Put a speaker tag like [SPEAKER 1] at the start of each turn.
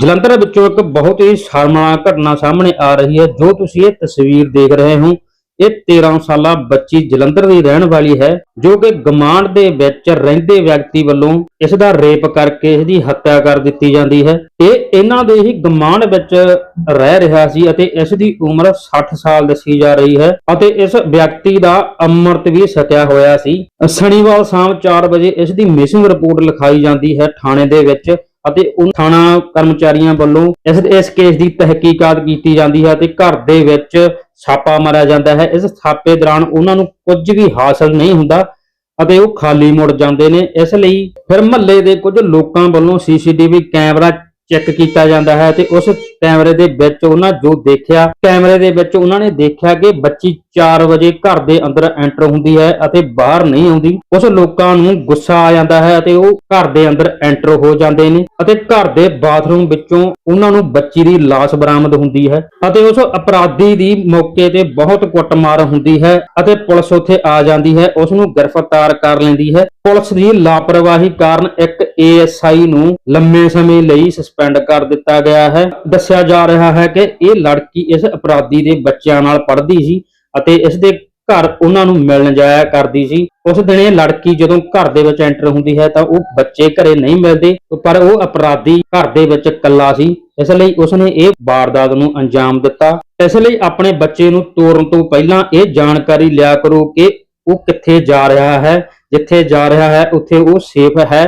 [SPEAKER 1] ਜਲੰਧਰ ਵਿੱਚੋਂ ਇੱਕ ਬਹੁਤ ਹੀ ਸ਼ਰਮਨਾਕ ਘਟਨਾ ਸਾਹਮਣੇ ਆ ਰਹੀ ਹੈ, ਜੋ ਤੁਸੀਂ ਇਹ ਤਸਵੀਰ ਦੇਖ ਰਹੇ ਹੋ। ਇਹ 13 ਸਾਲਾ ਬੱਚੀ ਜਲੰਧਰ ਦੀ ਰਹਿਣ ਵਾਲੀ ਹੈ, ਜੋ ਕਿ ਗਮਾਂਡ ਦੇ ਵਿੱਚ ਰਹਿੰਦੇ ਵਿਅਕਤੀ ਵੱਲੋਂ ਇਸ ਦਾ ਰੇਪ ਕਰਕੇ ਇਸ ਦੀ ਹੱਤਿਆ ਕਰ ਦਿੱਤੀ ਜਾਂਦੀ ਹੈ। ਇਹ ਇਹਨਾਂ ਦੇ ਹੀ ਗਮਾਂਡ ਵਿੱਚ ਰਹਿ ਰਿਹਾ ਸੀ ਅਤੇ ਇਸ ਦੀ ਉਮਰ 60 ਸਾਲ ਦੱਸੀ ਜਾ ਰਹੀ ਹੈ ਅਤੇ ਇਸ ਵਿਅਕਤੀ ਦਾ ਅੰਮ੍ਰਿਤ ਵੀ ਛਕਿਆ ਹੋਇਆ ਸੀ। ਸ਼ਨੀਵਾਰ ਸ਼ਾਮ 4 ਵਜੇ ਇਸ ਦੀ ਮਿਸਿੰਗ ਰਿਪੋਰਟ ਲਿਖਾਈ ਜਾਂਦੀ ਹੈ ਥਾਣੇ ਦੇ ਵਿੱਚ। ਅਤੇ ਉਹ ਥਾਣਾ ਕਰਮਚਾਰੀਆਂ ਵੱਲੋਂ ਇਸ ਇਸ ਕੇਸ ਦੀ ਤਹਿਕੀਕਾਤ ਕੀਤੀ ਜਾਂਦੀ ਹੈ ਤੇ ਘਰ ਦੇ ਵਿੱਚ ਛਾਪਾ ਮਾਰਿਆ ਜਾਂਦਾ ਹੈ। ਇਸ ਛਾਪੇ ਦੌਰਾਨ ਉਹਨਾਂ ਨੂੰ ਕੁਝ ਵੀ ਹਾਸਲ ਨਹੀਂ ਹੁੰਦਾ ਅਤੇ ਉਹ ਖਾਲੀ ਮੁੜ ਜਾਂਦੇ ਨੇ। ਇਸ ਲਈ ਫਿਰ ਮਹੱਲੇ ਦੇ ਕੁਝ ਲੋਕਾਂ ਵੱਲੋਂ ਸੀਸੀਟੀਵੀ ਕੈਮਰਾ ਚੈੱਕ ਕੀਤਾ ਜਾਂਦਾ ਹੈ ਤੇ ਉਸ ਕੈਮਰੇ ਦੇ ਵਿੱਚ ਉਹਨਾਂ ਜੋ ਦੇਖਿਆ, ਕੈਮਰੇ ਦੇ ਵਿੱਚ ਉਹਨਾਂ ਨੇ ਦੇਖਿਆ ਕਿ ਬੱਚੀ 4 ਵਜੇ ਘਰ ਦੇ ਅੰਦਰ ਐਂਟਰ ਹੁੰਦੀ ਹੈ ਅਤੇ ਬਾਹਰ ਨਹੀਂ ਆਉਂਦੀ। ਉਸ ਲੋਕਾਂ ਨੂੰ ਗੁੱਸਾ ਆ ਜਾਂਦਾ ਹੈ ਅਤੇ ਉਹ ਘਰ ਦੇ ਅੰਦਰ ਐਂਟਰ ਹੋ ਜਾਂਦੇ ਨੇ ਅਤੇ ਘਰ ਦੇ ਬਾਥਰੂਮ ਵਿੱਚੋਂ ਉਹਨਾਂ ਨੂੰ ਬੱਚੀ ਦੀ ਲਾਸ਼ ਬਰਾਮਦ ਹੁੰਦੀ ਹੈ ਅਤੇ ਉਸ ਅਪਰਾਧੀ ਦੀ ਮੌਕੇ ਤੇ ਬਹੁਤ ਕੁੱਟਮਾਰ ਹੁੰਦੀ ਹੈ ਅਤੇ ਪੁਲਿਸ ਉੱਥੇ ਆ ਜਾਂਦੀ ਹੈ, ਉਸ ਨੂੰ ਗ੍ਰਿਫਤਾਰ ਕਰ ਲੈਂਦੀ ਹੈ। ਪੁਲਿਸ ਦੀ ਲਾਪਰਵਾਹੀ ਕਾਰਨ ਇੱਕ ਏਐਸਆਈ ਨੂੰ ਲੰਮੇ ਸਮੇਂ ਲਈ ਸਸਪੈਂਡ ਕਰ ਦਿੱਤਾ ਗਿਆ ਹੈ। ਦੱਸਿਆ ਜਾ ਰਿਹਾ ਹੈ ਕਿ ਇਹ ਲੜਕੀ ਇਸ ਅਪਰਾਧੀ ਦੇ ਬੱਚਿਆਂ ਨਾਲ ਪੜ੍ਹਦੀ ਸੀ ਅਤੇ ਇਸ ਦੇ ਘਰ ਉਹਨਾਂ ਨੂੰ ਮਿਲਣ ਜਾਇਆ ਕਰਦੀ ਸੀ। ਉਸ ਦਿਨ ਇਹ ਲੜਕੀ ਜਦੋਂ ਘਰ ਦੇ ਵਿੱਚ ਐਂਟਰ ਹੁੰਦੀ ਹੈ ਤਾਂ ਉਹ ਬੱਚੇ ਘਰੇ ਨਹੀਂ ਮਿਲਦੇ, ਪਰ ਉਹ ਅਪਰਾਧੀ ਘਰ ਦੇ ਵਿੱਚ ਇਕੱਲਾ ਸੀ। ਇਸ ਲਈ ਉਸਨੇ ਇਹ ਵਾਰਦਾਤ ਨੂੰ ਅੰਜਾਮ ਦਿੱਤਾ। ਇਸ ਲਈ ਆਪਣੇ ਬੱਚੇ ਨੂੰ ਤੋਰਨ ਤੋਂ ਪਹਿਲਾਂ ਇਹ ਜਾਣਕਾਰੀ ਲਿਆ ਕਰੋ ਕਿ ਉਹ ਕਿੱਥੇ ਜਾ ਰਿਹਾ ਹੈ। ਜਿੱਥੇ ਜਾ ਰਿਹਾ ਹੈ, ਉੱਥੇ ਉਹ ਸੇਫ ਹੈ।